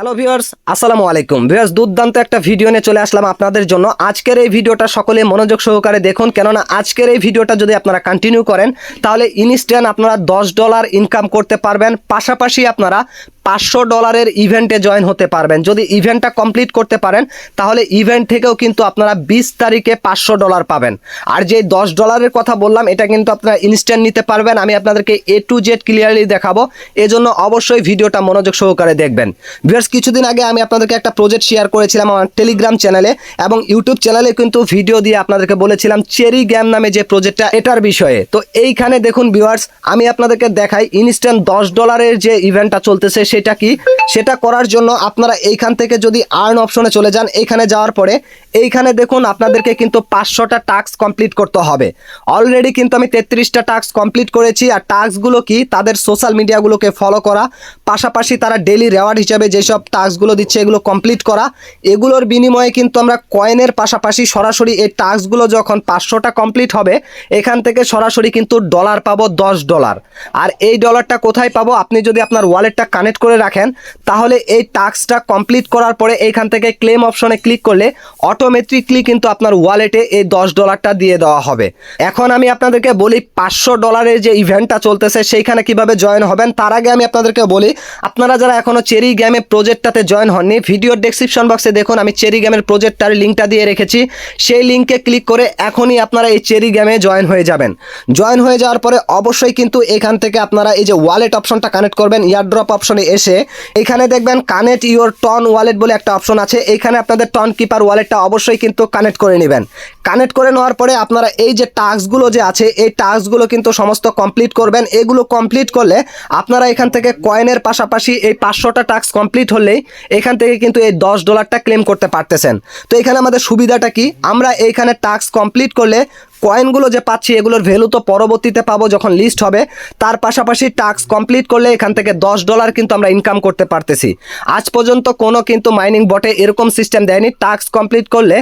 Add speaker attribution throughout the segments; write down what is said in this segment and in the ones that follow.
Speaker 1: Hello viewers আসসালামু আলাইকুম viewers দুর্দান্ত একটা ভিডিও নিয়ে চলে আসলাম আপনাদের জন্য। আজকের এই ভিডিওটা সকলে মনোযোগ সহকারে দেখুন। কেননা আজকের এই ভিডিওটা যদি আপনারা কন্টিনিউ করেন, তাহলে ইনস্ট্যান্ট আপনারা দশ ডলার ইনকাম করতে পারবেন। পাশাপাশি আপনারা পাঁচশো ডলারের ইভেন্টে জয়েন হতে পারবেন। যদি ইভেন্টটা কমপ্লিট করতে পারেন, তাহলে ইভেন্ট থেকেও কিন্তু আপনারা বিশ তারিখে পাঁচশো ডলার পাবেন। আর যে দশ ডলারের কথা বললাম, এটা কিন্তু আপনারা ইনস্ট্যান্ট নিতে পারবেন। আমি আপনাদেরকে এ টু জেড ক্লিয়ারলি দেখাবো। এজন্য অবশ্যই ভিডিওটা মনোযোগ সহকারে দেখবেন। ভিউয়ার্স কিছুদিন আগে আমি আপনাদেরকে একটা প্রজেক্ট শেয়ার করেছিলাম আমার টেলিগ্রাম চ্যানেলে এবং ইউটিউব চ্যানেলে কিন্তু ভিডিও দিয়ে আপনাদেরকে বলেছিলাম চেরি গ্যাম নামে যে প্রজেক্টটা এটার বিষয়ে। তো এইখানে দেখুন ভিউয়ার্স আমি আপনাদেরকে দেখাই ইনস্ট্যান্ট দশ ডলারের যে ইভেন্টটা চলতেছে সেটা কি? সেটা করার জন্য আপনারা এইখান থেকে যদি আর্ন অপশনে চলে যান, এইখানে যাওয়ার পরে এইখানে দেখুন আপনাদেরকে কিন্তু পাঁচশোটা টাস্ক কমপ্লিট করতে হবে। অলরেডি কিন্তু আমি তেত্রিশটা টাস্ক কমপ্লিট করেছি আর টাস্কগুলো কি? তাদের সোশ্যাল মিডিয়াগুলোকে ফলো করা, পাশাপাশি তারা ডেলি রেওয়ার্ড হিসাবে যেসব টাস্কগুলো দিচ্ছে এগুলো কমপ্লিট করা। এগুলোর বিনিময়ে কিন্তু আমরা কয়েনের পাশাপাশি সরাসরি এই টাস্কগুলো যখন পাঁচশোটা কমপ্লিট হবে, এখান থেকে সরাসরি কিন্তু ডলার পাবো দশ ডলার আর এই ডলারটা কোথায় পাবো? আপনি যদি আপনার ওয়ালেটটা কানেক্ট করে রাখেন, তাহলে এই টাস্কটা কমপ্লিট করার পরে এইখান থেকে ক্লেম অপশনে ক্লিক করলে অটোমেটিকলি কিন্তু আপনার ওয়ালেটে এই দশ ডলারটা দিয়ে দেওয়া হবে। এখন আমি আপনাদেরকে বলি, পাঁচশো ডলারের যে ইভেন্টটা চলতেছে, সেইখানে কীভাবে জয়েন হবেন, তার আগে আমি আপনাদেরকে বলি, আপনারা যারা এখনও চেরি গেমে প্রজেক্টটাতে জয়েন হননি, ভিডিওর ডেসক্রিপশন বক্সে দেখুন, আমি চেরি গেমের প্রজেক্টটার লিঙ্কটা দিয়ে রেখেছি। সেই লিঙ্কে ক্লিক করে এখনই আপনারা এই চেরি গেমে জয়েন হয়ে যাবেন। জয়েন হয়ে যাওয়ার পরে অবশ্যই কিন্তু এখান থেকে আপনারা এই যে ওয়ালেট অপশনটা কানেক্ট করবেন, ইয়ারড্রপ অপশনে এসে এখানে দেখবেন কানেক্ট ইউর টন ওয়ালেট বলে একটা অপশন আছে। এখানে আপনাদের টন কিপার ওয়ালেটটা অবশ্যই কিন্তু কানেক্ট করে নেবেন। কানেক্ট করে নেওয়ার পরে আপনারা এই যে টাস্কগুলো যে আছে, এই টাস্কগুলো কিন্তু সমস্ত কমপ্লিট করবেন। এগুলো কমপ্লিট করলে আপনারা এখান থেকে কয়েনের পাশাপাশি এই পাঁচশোটা টাস্ক কমপ্লিট হলেই এখান থেকে কিন্তু এই দশ ডলারটা ক্লেম করতে পারতেছেন। তো এখানে আমাদের সুবিধাটা কি? আমরা এইখানে টাস্ক কমপ্লিট করলে কয়েনগুলো যে পাচ্ছি, এগুলোর ভ্যালু তো পরবর্তীতে পাবো যখন লিস্ট হবে। তার পাশাপাশি টাস্ক কমপ্লিট করলে এখান থেকে দশ ডলার কিন্তু আমরা ইনকাম করতে পারতেছি। আজ পর্যন্ত কোনো কিন্তু মাইনিং বটে এরকম সিস্টেম দেয়নি। টাস্ক কমপ্লিট করলে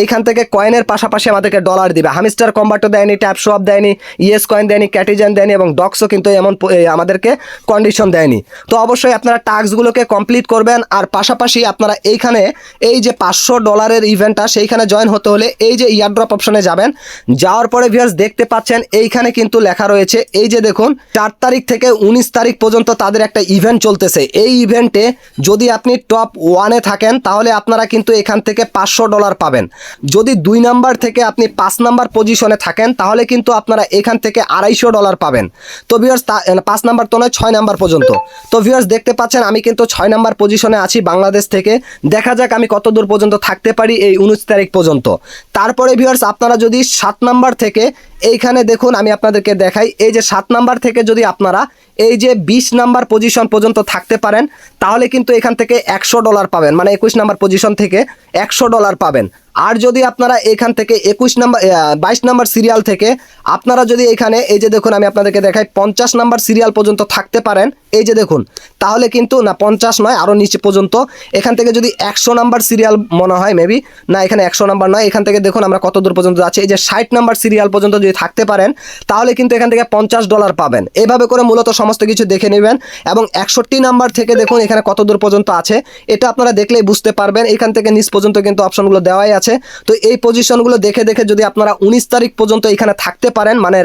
Speaker 1: এইখান থেকে কয়েনের পাশাপাশি আমাদেরকে ডলার দিবে। হামিস্টার কম্বাটো দেয়নি ট্যাপ সোয়াপ দেয়নি ইএস কয়েন দেয়নি ক্যাটিজেন দেয়নি এবং ডক্সও কিন্তু এমন আমাদেরকে কন্ডিশন দেয়নি। তো অবশ্যই আপনারা টাস্কগুলোকে কমপ্লিট করবেন আর পাশাপাশি আপনারা এইখানে এই যে পাঁচশো ডলারের ইভেন্টটা সেইখানে জয়েন হতে হলে এই যে ইয়ারড্রপ অপশনে যাবেন। যাওয়ার পরে ভিউয়ার্স দেখতে পাচ্ছেন, এইখানে কিন্তু লেখা রয়েছে, এই যে দেখুন, চার তারিখ থেকে উনিশ তারিখ পর্যন্ত তাদের একটা ইভেন্ট চলতেছে। এই ইভেন্টে যদি আপনি টপ ওয়ানে থাকেন, তাহলে আপনারা কিন্তু এখান থেকে পাঁচশো ডলার পাবেন। যদি দুই নাম্বার থেকে আপনি পাঁচ নাম্বার পজিশনে থাকেন, তাহলে কিন্তু আপনারা এখান থেকে আড়াইশো ডলার পাবেন। তো ভিউয়ার্স পাঁচ নাম্বার তো নয়, ছয় নাম্বার পর্যন্ত। তো ভিউয়ার্স দেখতে পাচ্ছেন, আমি কিন্তু ছয় নাম্বার পজিশনে আছি বাংলাদেশ থেকে। দেখা যাক আমি কত দূর পর্যন্ত থাকতে পারি এই উনিশ তারিখ পর্যন্ত। তারপরে ভিউয়ার্স আপনারা যদি সাত নাম্বার থেকে এইখানে দেখুন আমি আপনাদেরকে দেখাই, এই যে সাত নাম্বার থেকে যদি আপনারা এই যে বিশ নাম্বার পজিশন পর্যন্ত থাকতে পারেন, তাহলে কিন্তু এখান থেকে একশো ডলার পাবেন মানে একুশ নাম্বার পজিশন থেকে একশো ডলার পাবেন। আর যদি আপনারা এখান থেকে একুশ নাম্বার বাইশ নাম্বার সিরিয়াল থেকে আপনারা যদি এখানে, এই যে দেখুন আমি আপনাদেরকে দেখাই, পঞ্চাশ নাম্বার সিরিয়াল পর্যন্ত থাকতে পারেন, এই যে দেখুন, তাহলে কিন্তু না পঞ্চাশ নয় আরও নিচে পর্যন্ত, এখান থেকে যদি একশো নাম্বার সিরিয়াল মনে হয় মেবি না এখানে একশো নাম্বার নয়, এখান থেকে দেখুন আমরা কত দূর পর্যন্ত আছে এই যে ষাট নাম্বার সিরিয়াল পর্যন্ত যদি থাকতে পারেন, তাহলে কিন্তু এখান থেকে পঞ্চাশ ডলার পাবেন। এভাবে করে মূলত সমস্ত কিছু দেখে নেবেন এবং একষট্টি নাম্বার থেকে দেখুন এখানে কত দূর পর্যন্ত আছে। এটা আপনারা দেখলেই বুঝতে পারবেন, এখান থেকে নিচ পর্যন্ত কিন্তু অপশনগুলো দেওয়াই আছে। তো এই পজিশনগুলো দেখে দেখে যদি আপনারা উনিশ তারিখ পর্যন্ত এখানে থাকতে পারেন মানে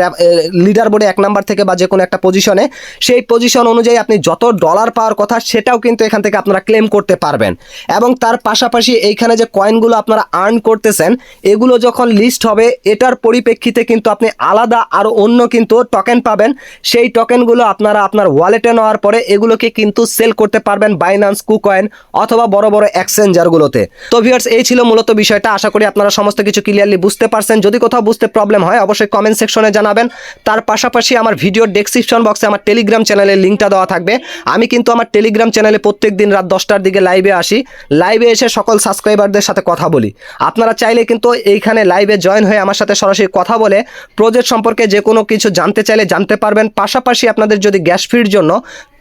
Speaker 1: লিডার বোর্ডে এক নাম্বার থেকে বা যে কোনো একটা পজিশনে সেই পজিশন অনুযায়ী আপনি যত ডলার পাওয়ার কথা সেটাও কিন্তু এখান থেকে আপনারা ক্লেম করতে পারবেন। এবং তার পাশাপাশি এইখানে যে কয়েনগুলো আপনারা আর্ন করতেছেন, এগুলো যখন লিস্ট হবে, এটার পরিপ্রেক্ষিতে কিন্তু আপনি আলাদা আরও অন্য কিন্তু টোকেন পাবেন। সেই টোকেনগুলো আপনারা আপনার ওয়ালেটে নেওয়ার পরে এগুলোকে কিন্তু সেল করতে পারবেন বাইনান্স কুকয়েন অথবা বড় বড় এক্সচেঞ্জারগুলোতে তো ভিউয়ার্স এই ছিল মূলত বিষয়টা। আশা করি আপনারা সমস্ত কিছু ক্লিয়ারলি বুঝতে পারছেন। যদি কোথাও বুঝতে প্রবলেম হয়, অবশ্যই কমেন্ট সেকশনে জানাবেন। তার পাশাপাশি আমার ভিডিওর ডেসক্রিপশন বক্সে আমার টেলিগ্রাম চ্যানেলের লিঙ্কটা দেওয়া থাকবে। আমি কিন্তু আমার টেলিগ্রাম চ্যানেলে প্রত্যেক দিন রাত দশটার দিকে লাইভে আসি। লাইভে এসে সকল সাবস্ক্রাইবারদের সাথে কথা বলি। আপনারা চাইলে কিন্তু এইখানে লাইভে জয়েন হয়ে আমার সাথে সরাসরি কথা বলে প্রজেক্ট সম্পর্কে যে কোনো কিছু জানতে চাইলে জানতে পারবেন। পাশাপাশি আপনাদের যদি গ্যাস ফির জন্য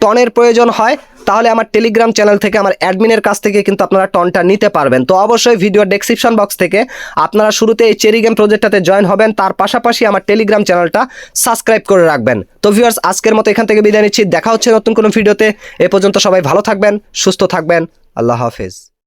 Speaker 1: টনের প্রয়োজন হয়, তাহলে আমার টেলিগ্রাম চ্যানেল থেকে, আমার অ্যাডমিনের কাছ থেকে কিন্তু আপনারা টনটা নিতে পারবেন। তো অবশ্যই ভিডিও ডেসক্রিপশন বক্স থেকে আপনারা শুরুতে এই চেরি গেম প্রজেক্টটাতে জয়েন হবেন। তার পাশাপাশি আমার টেলিগ্রাম চ্যানেলটা সাবস্ক্রাইব করে রাখবেন। তো ভিউয়ার্স আজকের মতো এখান থেকে বিদায় নিচ্ছি। দেখা হচ্ছে নতুন কোনো ভিডিওতে এ পর্যন্ত সবাই ভালো থাকবেন, সুস্থ থাকবেন। আল্লাহ হাফেজ।